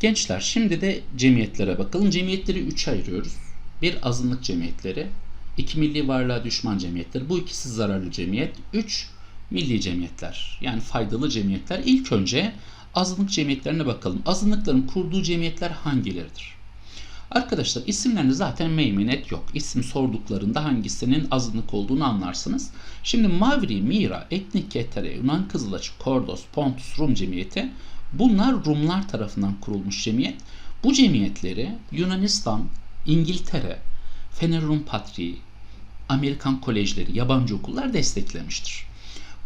Gençler şimdi de cemiyetlere bakalım. Cemiyetleri üçe ayırıyoruz. Bir azınlık cemiyetleri, iki milli varlığa düşman cemiyetleri. Bu ikisi zararlı cemiyet. Üç milli cemiyetler yani faydalı cemiyetler. İlk önce azınlık cemiyetlerine bakalım. Azınlıkların kurduğu cemiyetler hangileridir? Arkadaşlar isimlerinde zaten meymenet yok. İsim sorduklarında hangisinin azınlık olduğunu anlarsınız. Şimdi Mavri, Mira, Etnik Ketere, Yunan Kızılaç, Kordos, Pontus, Rum cemiyeti bunlar Rumlar tarafından kurulmuş cemiyet. Bu cemiyetleri Yunanistan, İngiltere, Fener Rum Patriği, Amerikan kolejleri, yabancı okullar desteklemiştir.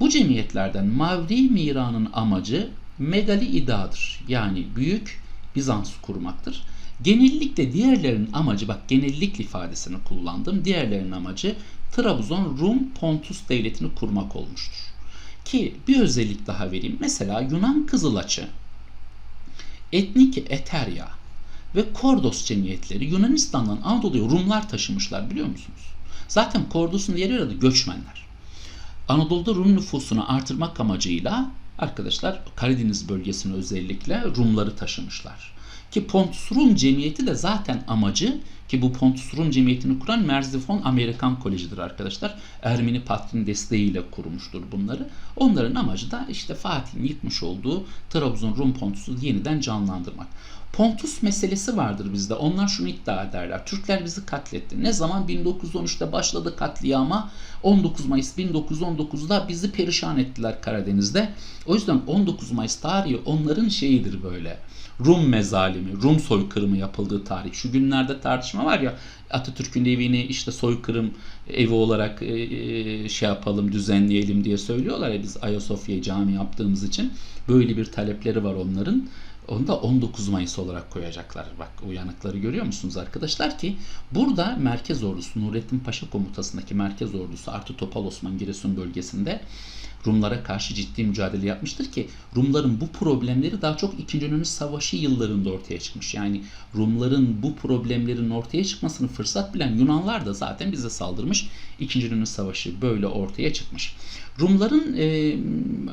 Bu cemiyetlerden Mavri Mira'nın amacı megali idadır. Yani büyük Bizans kurmaktır. Genellikle diğerlerinin amacı, bak genellikle ifadesini kullandım. Diğerlerinin amacı Trabzon Rum Pontus devletini kurmak olmuştur. Ki bir özellik daha vereyim. Mesela Yunan Kızılaçı, Etnik Eterya ve Kordos cemiyetleri Yunanistan'dan Anadolu'ya Rumlar taşımışlar biliyor musunuz? Zaten Kordos'un diğer adı göçmenler. Anadolu'da Rum nüfusunu artırmak amacıyla arkadaşlar Karadeniz bölgesine özellikle Rumları taşımışlar. Ki Pontus Rum Cemiyeti de zaten amacı ki bu Pontus Rum Cemiyeti'ni kuran Merzifon Amerikan Koleji'dir arkadaşlar. Ermeni Patriğin desteğiyle kurmuştur bunları. Onların amacı da işte Fatih'in yıkmış olduğu Trabzon Rum Pontus'u yeniden canlandırmak. Pontus meselesi vardır bizde. Onlar şunu iddia ederler. Türkler bizi katletti. Ne zaman? 1913'te başladı katliama. 19 Mayıs 1919'da bizi perişan ettiler Karadeniz'de. O yüzden 19 Mayıs tarihi onların şeyidir böyle. Rum mezalimi, Rum soykırımı yapıldığı tarih. Şu günlerde tartışma var ya Atatürk'ün evini işte soykırım evi olarak e, e, şey yapalım, düzenleyelim diye söylüyorlar ya biz Ayasofya'yı cami yaptığımız için. Böyle bir talepleri var onların. Onu da 19 Mayıs olarak koyacaklar. Bak uyanıkları görüyor musunuz arkadaşlar ki burada Merkez Ordusu Nurettin Paşa komutasındaki Merkez Ordusu artı Topal Osman Giresun bölgesinde Rumlara karşı ciddi mücadele yapmıştır ki Rumların bu problemleri daha çok 2. Yunan Savaşı yıllarında ortaya çıkmış. Yani Rumların bu problemlerin ortaya çıkmasını fırsat bilen Yunanlar da zaten bize saldırmış. 2. Yunan Savaşı böyle ortaya çıkmış. Rumların e,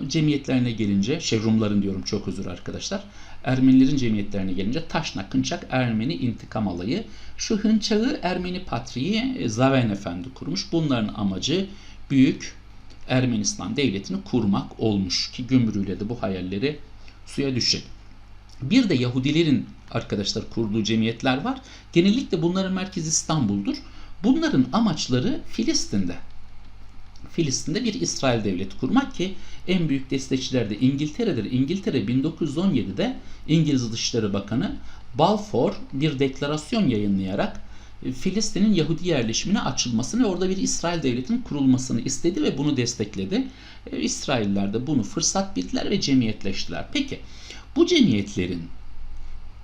cemiyetlerine gelince, şey Rumların diyorum çok özür arkadaşlar. Ermenilerin cemiyetlerine gelince Taşnak, Hınçak, Ermeni intikam alayı. Şu Hınçak'ı Ermeni Patriği Zaven Efendi kurmuş. Bunların amacı büyük Ermenistan devletini kurmak olmuş ki gümrüyle de bu hayalleri suya düşecek. Bir de Yahudilerin arkadaşlar kurduğu cemiyetler var. Genellikle bunların merkezi İstanbul'dur. Bunların amaçları Filistin'de. Filistin'de bir İsrail devleti kurmak ki en büyük destekçiler de İngiltere'dir. İngiltere 1917'de İngiliz Dışişleri Bakanı Balfour bir deklarasyon yayınlayarak Filistin'in Yahudi yerleşimine açılmasını ve orada bir İsrail devletinin kurulmasını istedi ve bunu destekledi. E, İsrailler de bunu fırsat bildiler ve cemiyetleştiler. Peki bu cemiyetlerin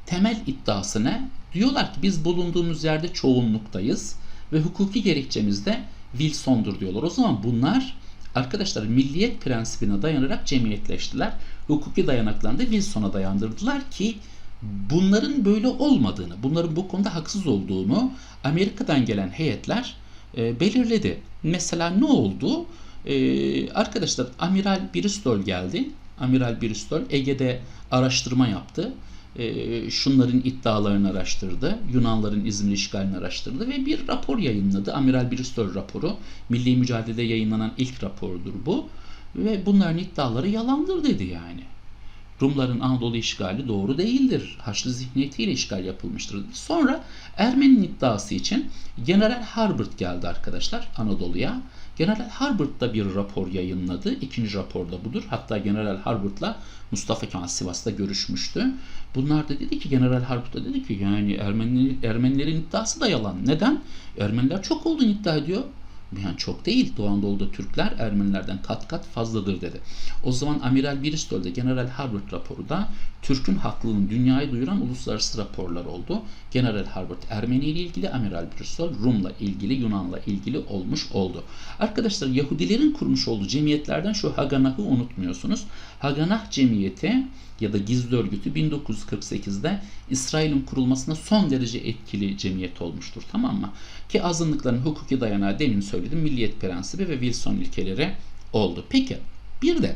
temel iddiası ne? Diyorlar ki biz bulunduğumuz yerde çoğunluktayız ve hukuki gerekçemiz de Wilson'dur diyorlar. O zaman bunlar arkadaşlar milliyet prensibine dayanarak cemiyetleştiler. Hukuki dayanaklarını da Wilson'a dayandırdılar ki bunların böyle olmadığını, bunların bu konuda haksız olduğunu Amerika'dan gelen heyetler e, belirledi. Mesela ne oldu? E, arkadaşlar Amiral Bristol geldi. Amiral Bristol Ege'de araştırma yaptı. E, şunların iddialarını araştırdı. Yunanların İzmir işgalini araştırdı ve bir rapor yayınladı. Amiral Bristol raporu. Milli Mücadele'de yayınlanan ilk rapordur bu. Ve bunların iddiaları yalandır dedi yani. Rumların Anadolu işgali doğru değildir. Haçlı zihniyetiyle işgal yapılmıştır. Sonra Ermeni'nin iddiası için General Harbert geldi arkadaşlar Anadolu'ya. General Harbert bir rapor yayınladı. İkinci rapor da budur. Hatta General Harbert'la Mustafa Kemal Sivas'ta görüşmüştü. Bunlar da dedi ki General Harbert da dedi ki yani Ermeni, Ermenilerin iddiası da yalan. Neden? Ermeniler çok olduğunu iddia ediyor. Yani çok değil. Doğu Anadolu'da Türkler Ermenilerden kat kat fazladır dedi. O zaman Amiral Bristol'de General Harbert raporu da Türk'ün haklılığını dünyaya duyuran uluslararası raporlar oldu. General Harbert Ermeni ile ilgili, Amiral Bristol Rum'la ilgili, Yunan'la ilgili olmuş oldu. Arkadaşlar Yahudilerin kurmuş olduğu cemiyetlerden şu Haganah'ı unutmuyorsunuz. Haganah cemiyeti ya da gizli örgütü 1948'de İsrail'in kurulmasına son derece etkili cemiyet olmuştur. Tamam mı? Ki azınlıkların hukuki dayanağı demin söyledim milliyet prensibi ve Wilson ilkeleri oldu. Peki bir de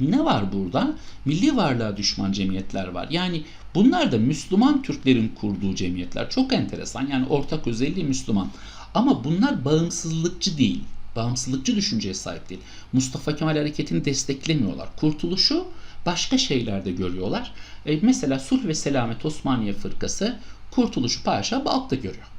Ne var burada? Milli varlığa düşman cemiyetler var. Yani bunlar da Müslüman Türklerin kurduğu cemiyetler. Çok enteresan. Yani ortak özelliği Müslüman. Ama bunlar bağımsızlıkçı değil. Bağımsızlıkçı düşünceye sahip değil. Mustafa Kemal hareketini desteklemiyorlar. Kurtuluşu başka şeylerde görüyorlar. E, mesela Sulh ve Selamet Osmaniye Fırkası Kurtuluşu Paşa Balk'ta görüyor.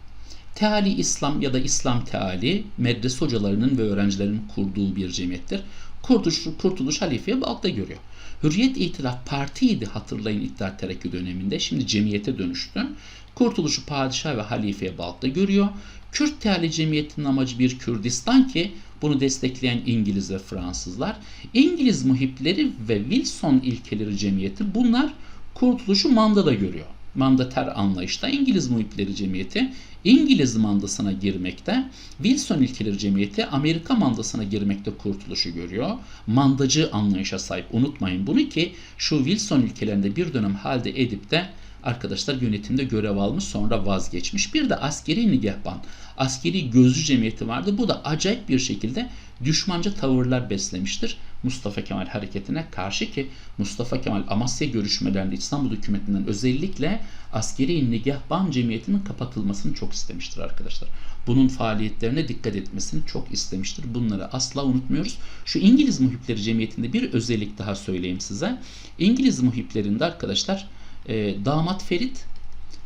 Teali İslam ya da İslam Teali medrese hocalarının ve öğrencilerinin kurduğu bir cemiyettir. Kurtuluş, Kurtuluş Halife'ye Balk'ta görüyor. Hürriyet İtilaf Parti'ydi hatırlayın İttihat Terakki döneminde. Şimdi cemiyete dönüştü. Kurtuluşu padişah ve halifeye Balk'ta görüyor. Kürt Teali Cemiyeti'nin amacı bir Kürdistan ki bunu destekleyen İngiliz ve Fransızlar. İngiliz muhipleri ve Wilson ilkeleri cemiyeti bunlar kurtuluşu mandada görüyor. Mandater anlayışta İngiliz muhipleri cemiyeti İngiliz mandasına girmekte, Wilson ilkeleri cemiyeti Amerika mandasına girmekte kurtuluşu görüyor. Mandacı anlayışa sahip unutmayın bunu ki şu Wilson ilkelerinde bir dönem halde edip de arkadaşlar yönetimde görev almış sonra vazgeçmiş. Bir de askeri nigahban, askeri gözcü cemiyeti vardı. Bu da acayip bir şekilde düşmanca tavırlar beslemiştir. Mustafa Kemal hareketine karşı ki Mustafa Kemal Amasya görüşmelerinde İstanbul hükümetinden özellikle askeri nigahban cemiyetinin kapatılmasını çok istemiştir arkadaşlar. Bunun faaliyetlerine dikkat etmesini çok istemiştir. Bunları asla unutmuyoruz. Şu İngiliz muhipleri cemiyetinde bir özellik daha söyleyeyim size. İngiliz muhiplerinde arkadaşlar e, damat Ferit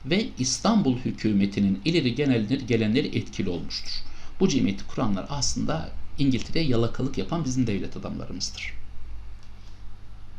ve İstanbul hükümetinin ileri gelenleri, gelenleri etkili olmuştur. Bu cemiyeti kuranlar aslında İngiltere'ye yalakalık yapan bizim devlet adamlarımızdır.